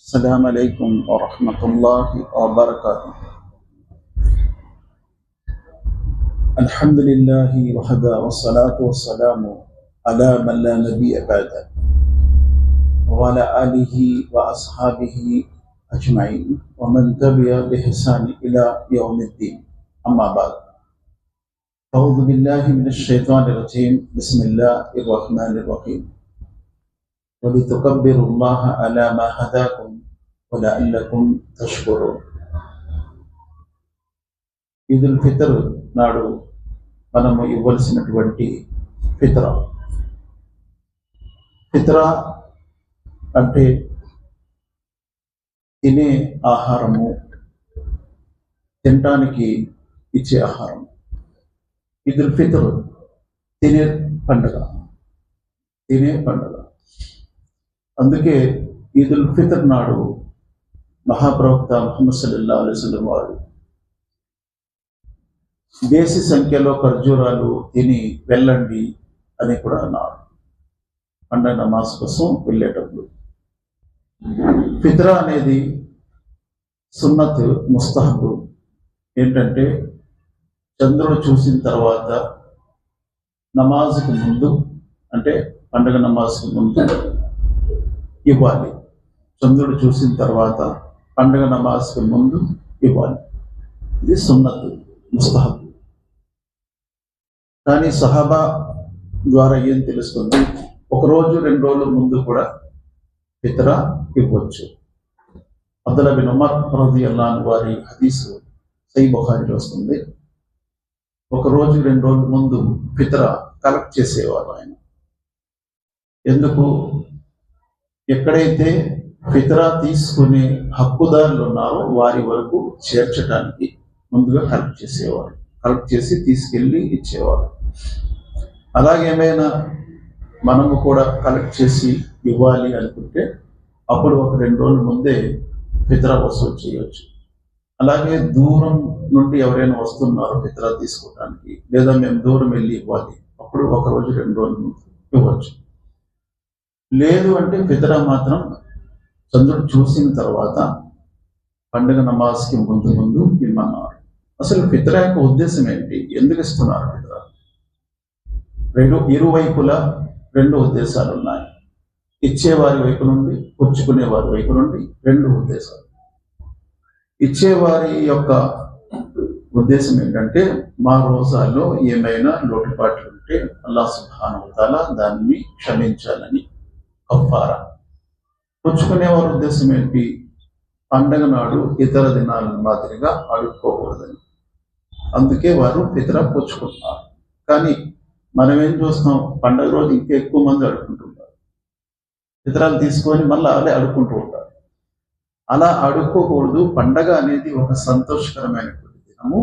السلام عليكم ورحمة الله وبركاته. الحمد لله وحده والصلاة والسلام على من لا نبي بعده وعلى آله وأصحابه أجمعين ومن تبع بإحسان إلى يوم الدين. أما بعد أعوذ بالله من الشيطان الرجيم. بسم الله الرحمن الرحيم. ولتكبروا الله على ما هداكم ولعلكم تشكرون ఈదుల్ ఫితర్ నాడు మనము ఇవ్వాల్సినటువంటి ఫిత్ర ఫిత్ర అంటే తినే ఆహారము తినటానికి ఇచ్చే ఆహారం ఈదుల్ ఫితర్ తినే పండుగ తినే పండుగ అందుకే ఈదుల్ ఫితర్ నాడు మహాప్రవక్త ముహమ్మద్ సల్లల్లా అలైస్లం వారు దేశీ సంఖ్యలో ఖర్జూరాలు తిని వెళ్ళండి అని కూడా అన్నారు. పండగ నమాజ్ కోసం వెళ్ళేటప్పుడు. ఫిత్రా అనేది సున్నత్ ముస్తహబ్. ఏంటంటే చంద్రుడు చూసిన తర్వాత నమాజ్కు ముందు అంటే పండగ నమాజ్కు ముందు ఇవ్వాలి. చంద్రుడు చూసిన తర్వాత పండుగ నమాజ్కి ముందు ఇవ్వాలి. ఇది సున్నత్ ముస్తహబ్ కానీ సహాబా ద్వారా ఏం తెలుస్తుంది? ఒక రోజు రెండు రోజుల ముందు కూడా ఇతర ఇవ్వచ్చు. అబ్దుల్లా బిన్ ఉమర్ రది అల్లాన్ వారి హదీసు సై బుఖారిలో వస్తుంది. ఒక రోజు రెండు రోజుల ముందు ఫితర కలెక్ట్ చేసేవారు ఆయన. ఎందుకు? ఎక్కడైతే ఫితరా తీసుకునే హక్కుదారులు ఉన్నారో వారి వరకు చేర్చడానికి ముందుగా హెల్ప్ చేసేవారు. కలెక్ట్ చేసి తీసుకెళ్ళి ఇచ్చేవారు. అలాగేమైనా మనము కూడా కలెక్ట్ చేసి ఇవ్వాలి అనుకుంటే అప్పుడు ఒక రెండు రోజుల ముందే ఫితరా వసూలు చేయవచ్చు అలాగే దూరం నుండి ఎవరైనా వస్తున్నారు ఫితరా తీసుకోవడానికి లేదా మేము దూరం వెళ్ళి ఇవ్వాలి అప్పుడు ఒక రోజు రెండు రోజుల ముందు ఇవ్వచ్చు. లేదు అంటే ఫితరా మాత్రం చంద్రుడు చూసిన తర్వాత పండుగ నమాజ్కి ముందు ముందు ఇమ్మన్నారు అసలు ఫితరా యొక్క ఉద్దేశం ఏంటి? ఎందుకు ఇస్తున్నారు ఫితరా రెండు ఇరువైపులా రెండు ఉద్దేశాలు ఉన్నాయి. ఇచ్చేవారి వైపు నుండి పుచ్చుకునేవారి వైపు నుండి రెండు ఉద్దేశాలు. ఇచ్చేవారి యొక్క ఉద్దేశం ఏంటంటే మా రోజాల్లో ఏమైనా లోటుపాట్లు ఉంటే అల్లా సుభానుతాల దాన్ని క్షమించాలని కఫారా. పుచ్చుకునేవారి ఉద్దేశం ఏంటి? పండగ నాడు ఇతర దినాల మాదిరిగా అడుక్కోకూడదని అందుకే వారు ఇతర పుచ్చుకుంటున్నారు కానీ మనం ఏం చూస్తాం? పండగ రోజు ఇంకా ఎక్కువ మంది అడుక్కుంటుంటారు ఇతరాలు తీసుకొని మళ్ళీ అదే అడుక్కుంటూ ఉంటారు. అలా అడుక్కోకూడదు పండగ అనేది ఒక సంతోషకరమైనటువంటి దినము.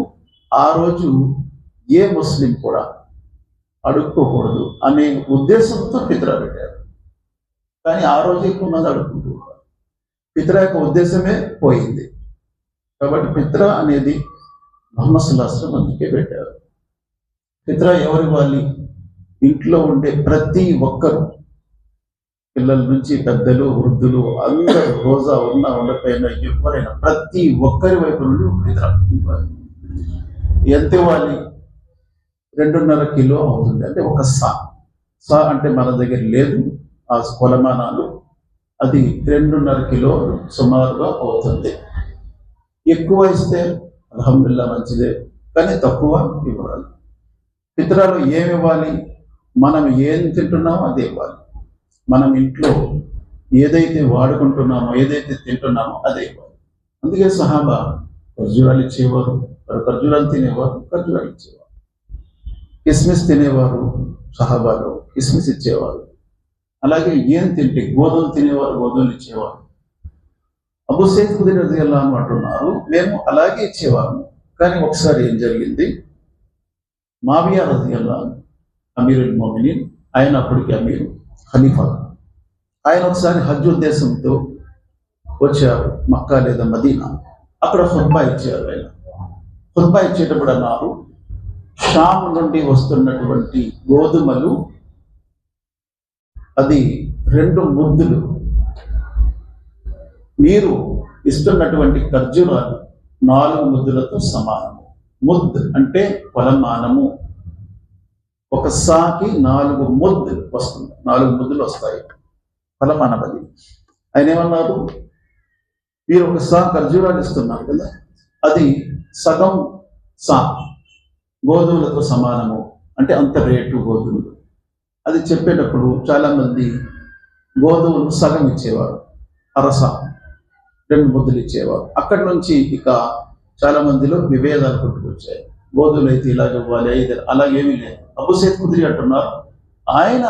ఆ రోజు ఏ ముస్లిం కూడా అడుక్కోకూడదు అనే ఉద్దేశంతో ఫిత్రా పెట్టారు. కానీ ఆ రోజు ఎక్కువ మంది అడుక్కుంటూ పిత్ర యొక్క ఉద్దేశమే పోయింది. కాబట్టి పిత్ర అనేది మహమ్మద్ సుల్లాస్లం అందుకే పెట్టారు. పిత్ర ఎవరి వాళ్ళు ఇంట్లో ఉండే ప్రతి ఒక్కరు. పిల్లల నుంచి పెద్దలు వృద్ధులు అందరూ రోజా ఉన్నా ఉండకపోయినా ఎవరైనా ప్రతి ఒక్కరి వైపు నుండి పిత్ర ఎంత ఇవ్వాలి? రెండున్నర కిలో అవుతుంది. అంటే ఒక సా. సా అంటే మన దగ్గర లేదు. ఆ కొలమానాలు అది రెండున్నర కిలో సుమారుగా అవుతుంది ఎక్కువ ఇస్తే అలహమ్దుల్లా మంచిదే కానీ తక్కువ ఇవ్వాలి. ఇతరాలు ఏమి ఇవ్వాలి? మనం ఏం తింటున్నామో అది ఇవ్వాలి. మనం ఇంట్లో ఏదైతే వాడుకుంటున్నామో ఏదైతే తింటున్నామో అదే ఇవ్వాలి. అందుకే సహాబా ఖర్జూరాలు ఇచ్చేవారు వారు ఖర్జూరాలు తినేవారు ఖర్జూరాలు ఇచ్చేవారు. కిస్మిస్ తినేవారు సహాబాలు కిస్మిస్ ఇచ్చేవారు. అలాగే ఏం తింటే గోధుమలు తినేవారు గోధుమలు ఇచ్చేవారు. అబు సైద్ కుదిరి రజిల్లా అని అంటున్నారు మేము అలాగే ఇచ్చేవారు కానీ ఒకసారి ఏం జరిగింది? మావియా రజిల్లా అమీర్ మోమిని ఆయన అప్పటికి అమీరు ఖలీఫా. ఆయన ఒకసారి హజ్ ఉద్దేశంతో వచ్చారు మక్కా లేదా మదీనా. అక్కడ హుర్బా ఇచ్చారు ఆయన. హుర్బా ఇచ్చేటప్పుడు అన్నారు షామ్ నుండి వస్తున్నటువంటి గోధుమలు అది రెండు ముద్దులు. మీరు ఇస్తున్నటువంటి ఖర్జూరాలు నాలుగు ముద్దులతో సమానము. ముద్ అంటే కొలమానము ఒక సాకి నాలుగు ముద్దు వస్తుంది. నాలుగు ముద్దులు వస్తాయి. ఫలమాన అది ఆయన ఏమన్నారు? మీరు ఒక సా ఖర్జూరాలు ఇస్తున్నారు కదా? అది సగం సా. గోధుమలతో సమానము. అంటే అంత రేటు గోధుమలు. అది చెప్పేటప్పుడు చాలామంది గోధుమలు సగం ఇచ్చేవారు అరస రెండు ముద్దలు ఇచ్చేవారు. అక్కడి నుంచి ఇక చాలా మందిలో విభేదాలు పుట్టుకొచ్చాయి. గోధుమలు అయితే ఇలాగ ఇవ్వాలి అయితే అలాగేమీ లేదు. అబుసేత్ కుదిరి అంటున్నారు. ఆయన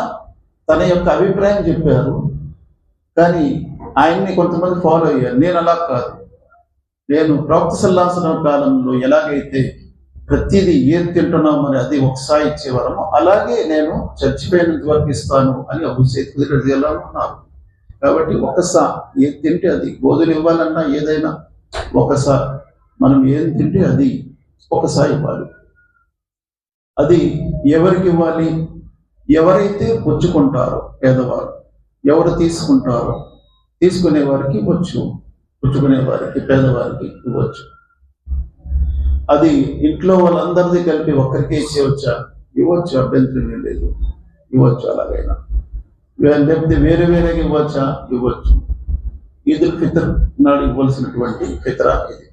తన యొక్క అభిప్రాయం చెప్పారు కానీ ఆయన్ని కొంతమంది ఫాలో అయ్యారు. నేను అలా కాదు. నేను ప్రవక్త సల్లాసన కాలంలో ఎలాగైతే ప్రతిదీ ఏది తింటున్నాం అని అది ఒకసారి ఇచ్చేవారము అలాగే నేను చచ్చిపోయినంత వరకు ఇస్తాను అని అబుసేత్ కుదిరి అన్నారు. కాబట్టి ఒకసా ఏది తింటే అది గోధులు ఇవ్వాలన్నా ఏదైనా ఒకసారి మనం ఏం తింటే అది ఒకసారి ఇవ్వాలి. అది ఎవరికి ఇవ్వాలి? ఎవరైతే పుచ్చుకుంటారో పేదవారు ఎవరు తీసుకుంటారో తీసుకునే వారికి ఇవ్వచ్చు పుచ్చుకునే వారికి పేదవారికి ఇవ్వచ్చు. అది ఇంట్లో వాళ్ళందరిది కలిపి ఒక్కరికే ఇచ్చేవచ్చా ఇవ్వచ్చు అభ్యంతరం ఏం లేదు. ఇవ్వచ్చు అలాగైనా. లేకపోతే వేరే వేరేగా ఇవ్వచ్చా? ఇవ్వచ్చు. ఈదుల్ ఫితర్ నాడు ఇవ్వాల్సినటువంటి ఫితరా ఇది.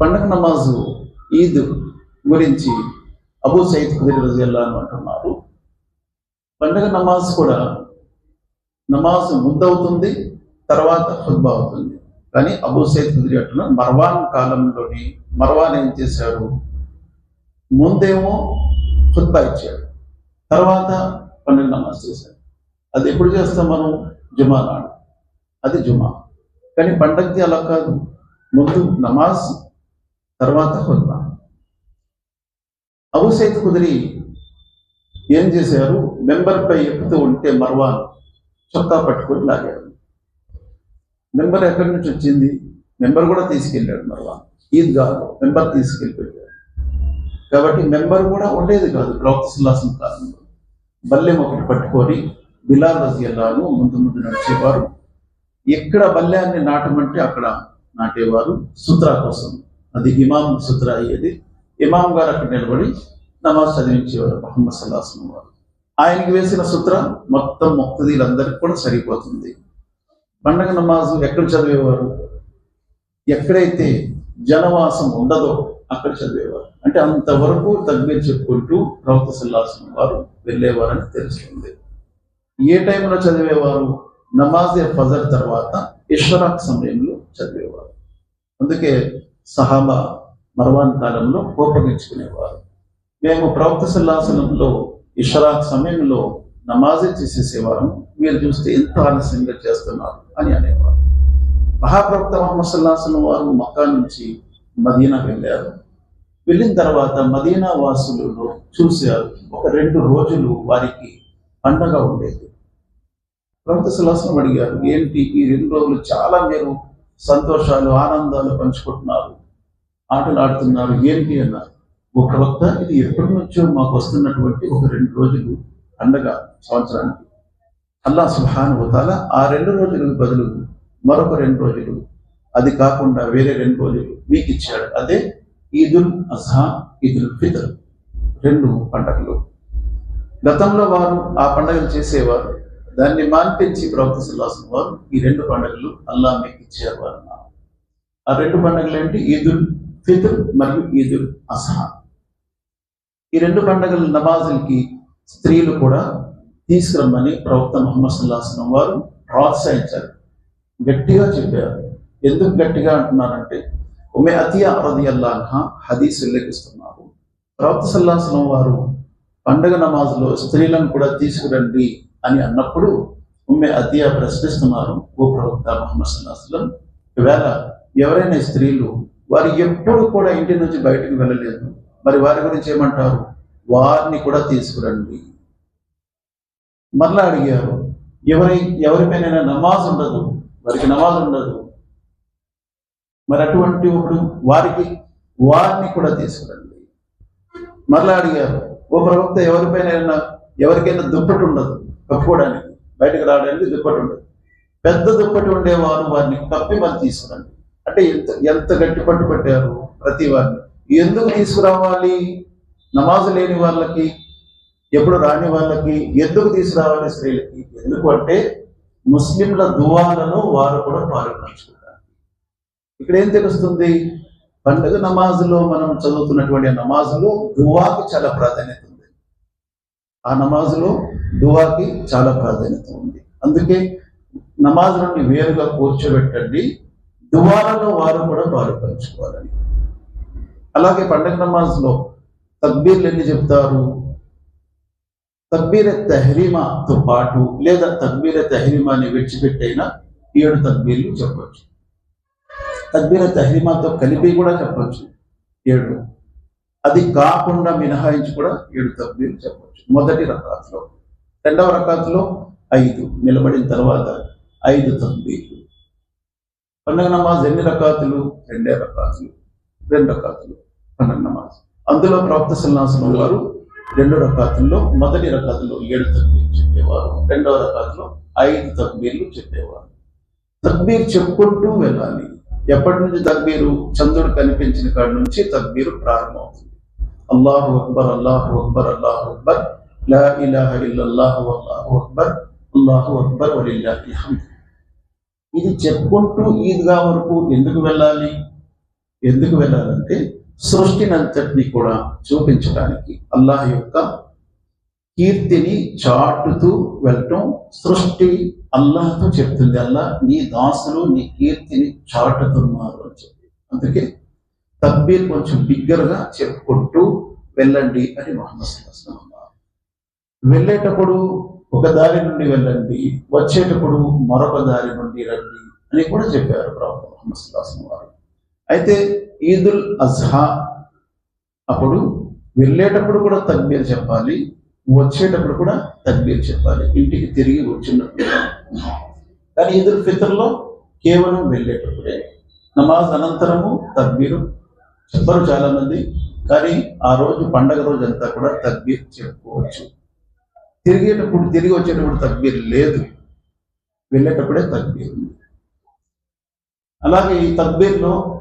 పండగ నమాజు ఈద్ గురించి అబూ సైద్ కుదిరి రజియల్లాను అంటున్నారు. పండగ నమాజ్ కూడా నమాజ్ ముందవుతుంది తర్వాత ఖుద్బా అవుతుంది. కానీ అబూ సైద్ కుదిరి అంటున్నారు మర్వాన్ కాలంలోని మర్వాన్ ఏం చేశారు? ముందేమో ఖుద్బా ఇచ్చాడు. తర్వాత పన్నెండు నమాజ్ చేశాడు. అది ఎప్పుడు చేస్తాం మనం? జుమా నాడు. అది జుమా. కానీ పండగకి అలా కాదు. ముందు నమాజ్ తర్వాత ఖుద్బా అబూ సైద్ కుదిరి ఏం చేశారు? మెంబర్ పై ఎక్కుతూ ఉంటే మర్వాన్ చొక్కా పట్టుకొని లాగారు మెంబర్ ఎక్కడి నుంచి వచ్చింది? మెంబర్ కూడా తీసుకెళ్ళాడు మర్వాన్ ఈద్గాలో మెంబర్ తీసుకెళ్ళిపోయాడు. కాబట్టి మెంబర్ కూడా ఉండేది కాదు. ప్రవక్త సుల్లాసం కాలంలో. బల్లెం ఒకటి పట్టుకొని బిలాల్ రజియల్లాను ముందు ముందు నడిచేవారు. ఎక్కడ బల్యాన్ని నాటమంటే అక్కడ నాటేవారు. సుత్రా కోసం. అది ఇమాం సుత్రా అయ్యేది. ఇమాం గారు అక్కడ నిలబడి నమాజ్ చదివించేవారు మహమ్మద్ సల్లాహం వారు. ఆయనకి వేసిన సూత్ర మొత్తం ముక్తదీలందరికీ కూడా సరిపోతుంది. పండగ నమాజు ఎక్కడ చదివేవారు? ఎక్కడైతే జనవాసం ఉండదో అక్కడ చదివేవారు. అంటే అంతవరకు తగ్గిన చెప్పుకుంటూ ప్రవక్త సల్లాహం వారు వెళ్ళేవారని తెలుస్తుంది. ఏ టైంలో చదివేవారు? నమాజ్ ఫజర్ తర్వాత ఇష్రాక్ సమయంలో చదివేవారు. అందుకే సహాబా మర్వాన్ కాలంలో కోపగించుకునేవారు. మేము ప్రవక్త సల్లాసనంలో ఇషరాక్ సమయంలో నమాజే చేసేసేవారు. మీరు చూస్తే ఇంత ఆలస్యంగా చేస్తున్నారు అని అనేవారు. మహాప్రవక్త మహమ్మద్ సల్లాసనం వారు మక్కా నుంచి మదీనా వెళ్ళారు. వెళ్ళిన తర్వాత మదీనా వాసులలో చూశారు. ఒక రెండు రోజులు వారికి పండగ ఉండేది. ప్రవక్త సల్లాసనం అడిగారు ఏంటి ఈ రెండు రోజులు చాలా మీరు సంతోషాలు ఆనందాలు పంచుకుంటున్నారు ఆటలు ఆడుతున్నారు ఏంటి? అన్నారు. ఒక ప్రవక్త ఇది ఎప్పటి నుంచో మాకు వస్తున్నటువంటి ఒక రెండు రోజులు పండగ సంవత్సరానికి. అల్లా సుహానుభూతాల ఆ రెండు రోజులకు బదులు మరొక రెండు రోజులు. అది కాకుండా వేరే రెండు రోజులు మీకు ఇచ్చాడు. అదే ఈదుల్ అజహా ఈదుల్ ఫితర్ రెండు పండగలు. గతంలో వారు ఆ పండగలు చేసేవారు. దాన్ని మాన్పించి ప్రవక్త సుల్లాసం వారు ఈ రెండు పండుగలు అల్లా మీకు ఇచ్చారు వారు ఆ రెండు పండుగలు ఏంటి ఈదుల్ ఫితర్ మరియు ఈదుల్ అసహా ఈ రెండు పండుగల నమాజులకి స్త్రీలు కూడా తీసుకురమ్మని ప్రవక్త ముహమ్మద్ సుల్లాహం వారు ప్రోత్సహించారు. గట్టిగా చెప్పారు. ఎందుకు గట్టిగా అంటున్నారంటే ఉమె అతియా రది అల్లాహ హదీస్ ఉల్లేఖిస్తున్నారు. ప్రవక్త సుల్లాహం వారు పండగ నమాజులో స్త్రీలను కూడా తీసుకురండి అని అన్నప్పుడు ఉమ్మె అతియా ప్రశ్నిస్తున్నారు ఓ ప్రవక్త ముహమ్మద్ సుల్లాహం ఈవేళ ఎవరైనా స్త్రీలు వారు ఎప్పుడు కూడా ఇంటి నుంచి బయటకు వెళ్ళలేదు. మరి వారి గురించి ఏమంటారు? వారిని కూడా తీసుకురండి. మరలా అడిగారు ఎవరి ఎవరిపైన నమాజ్ ఉండదు వారికి నమాజ్ ఉండదు. మరి అటువంటి ఇప్పుడు వారికి వారిని కూడా తీసుకురండి. మరలా అడిగారు ఓ ప్రవక్త ఎవరిపైన ఎవరికైనా దుప్పటి ఉండదు కప్పుకోవడానికి బయటకు రావడానికి దుప్పటి ఉండదు. పెద్ద దుప్పటి ఉండేవారు వారిని కప్పి మరి తీసుకురండి. అంటే ఎంత ఎంత గట్టి పట్టు పెట్టారు ప్రతి వారిని. ఎందుకు తీసుకురావాలి? నమాజు లేని వాళ్ళకి ఎప్పుడు రాని వాళ్ళకి ఎందుకు తీసుకురావాలి స్త్రీలకి? ఎందుకు అంటే ముస్లింల దువాలను వారు కూడా పాల్పంచుకుంటారు ఇక్కడ ఏం తెలుస్తుంది? పండుగ నమాజులో మనం చదువుతున్నటువంటి నమాజులో దువాకి చాలా ప్రాధాన్యత ఉంది. ఆ నమాజులో దువాకి చాలా ప్రాధాన్యత ఉంది. అందుకే నమాజులని వేరుగా కూర్చోబెట్టండి. దువాలను వారు కూడా పాలు అలాగే పండగ నమాజ్లో తక్బీర్లు ఎన్ని చెప్తారు? తక్బీర తహరీమాతో పాటు లేదా తక్బీర తెహరీమాని విడిచిపెట్టైనా ఏడు తక్బీర్లు చెప్పవచ్చు తక్బీర తెహరీమాతో కలిపి కూడా చెప్పవచ్చు ఏడు. అది కాకుండా మినహాయించి కూడా ఏడు తక్బీర్లు చెప్పవచ్చు మొదటి రకాతులో. రెండవ రకాతులో ఐదు. నిలబడిన తర్వాత ఐదు తక్బీర్లు. పండుగ నమాజ్ ఎన్ని రకాతులు? రెండే రకాతులు. రెండు రకాతులు. పండుగ నమాజ్. అందులో ప్రవక్త సల్లాసనం వారు రెండు రకాతుల్లో మొదటి రకాతుల్లో ఏడు తక్బీర్లు చెప్పేవారు. రెండవ రకాతులో ఐదు తక్బీర్లు చెప్పేవారు. తక్బీర్ చెప్పుకుంటూ వెళ్ళాలి. ఎప్పటి నుంచి తక్బీరు? చంద్రుడు కనిపించిన కాడి నుంచి తక్బీరు ప్రారంభమవుతుంది. అల్లాహు అక్బర్ అల్లాహు అక్బర్ అల్లాహు అక్బర్ లా ఇలాహ ఇల్లల్లాహు అల్లాహు అక్బర్ అల్లాహు అక్బర్ వలిల్లాహిల్ హమ్ద్ ఇది చెప్పుకుంటూ ఈద్గా వరకు ఎందుకు వెళ్ళాలి? ఎందుకు వెళ్ళాలంటే సృష్టినంతటిని కూడా చూపించడానికి అల్లాహ్ యొక్క కీర్తిని చాటుతూ వెళ్ళటం సృష్టి అల్లాహ్తో చెప్తుంది. అల్లా నీ దాసులు నీ కీర్తిని చాటుతున్నారు అని చెప్పి అందుకే తబ్బీర్ కొంచెం బిగ్గరగా చెప్పుకుంటూ వెళ్ళండి అని మహమ్మద్ అన్నారు. వెళ్ళేటప్పుడు ఒక దారి నుండి వెళ్ళండి వచ్చేటప్పుడు మరొక దారి నుండి రండి అని కూడా చెప్పారు ప్రభు మహమ్మద్ సల్లాహం వారు. అయితే ఈదుల్ అజ్హా అప్పుడు వెళ్ళేటప్పుడు కూడా తక్బీర్ చెప్పాలి వచ్చేటప్పుడు కూడా తక్బీర్ చెప్పాలి ఇంటికి తిరిగి వచ్చినప్పుడు. కానీ ఈదుల్ ఫితర్లో కేవలం వెళ్ళేటప్పుడే. నమాజ్ అనంతరము తక్బీరు చెప్పరు చాలామంది కానీ ఆ రోజు పండగ రోజు అంతా కూడా తక్బీర్ చెప్పుకోవచ్చు. తిరిగేటప్పుడు తిరిగి వచ్చేటప్పుడు తక్బీర్ లేదు. వెళ్ళేటప్పుడే తక్బీర్ ఉంది. అలాగే ఈ తక్బీర్లో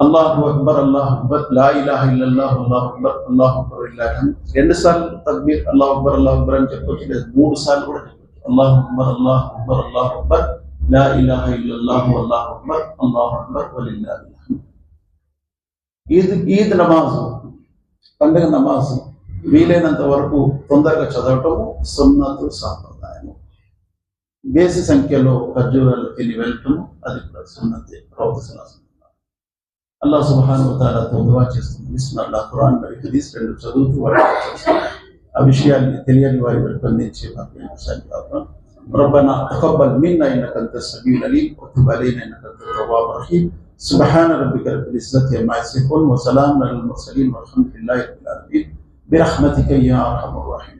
అల్లాహు అక్బర్ అల్లాహ్ అక్బర్ లా ఇలాహ ఇల్లల్లాహ్ అల్లాహ్ అక్బర్ అల్లాహ్ అక్బర్ ఇల్లాహ్ రెండు సార్లు తక్బీర్ అల్లాహ్ అక్బర్ అల్లాహ్ అక్బర్ అని చెప్పొచ్చు లేదు మూడు సార్లు కూడా చెప్పొచ్చు అల్లాహ్ అక్బర్ అల్లాహ్ అక్బర్ అల్లాహ్ అక్బర్ లా ఇలాహ ఇల్లల్లాహ్ అల్లాహ్ అక్బర్ అల్లాహ్ అక్బర్ వలిల్లాహి ఈద్ ఈద్ నమాజ్ పండుగ నమాజ్ వీలైనంత వరకు తొందరగా చదవటము సున్నతు సాంప్రదాయము బేసి సంఖ్యలో ఖర్జూరాలు తిని వెళ్ళటము అది కూడా సున్నతే Allah subhanahu wa ta'ala told us this in Allah Quran by hadith and Sadutu wa أبشياء تليان وعيب البنين ربنا تقبل منا إنك أنت السميع العليم. وتب علينا إنك أنت التواب الرحيم. سبحان ربك رب العزة عما يصفون. وسلام على المرسلين والحمد لله رب العالمين. برحمتك يا أرحم الراحمين.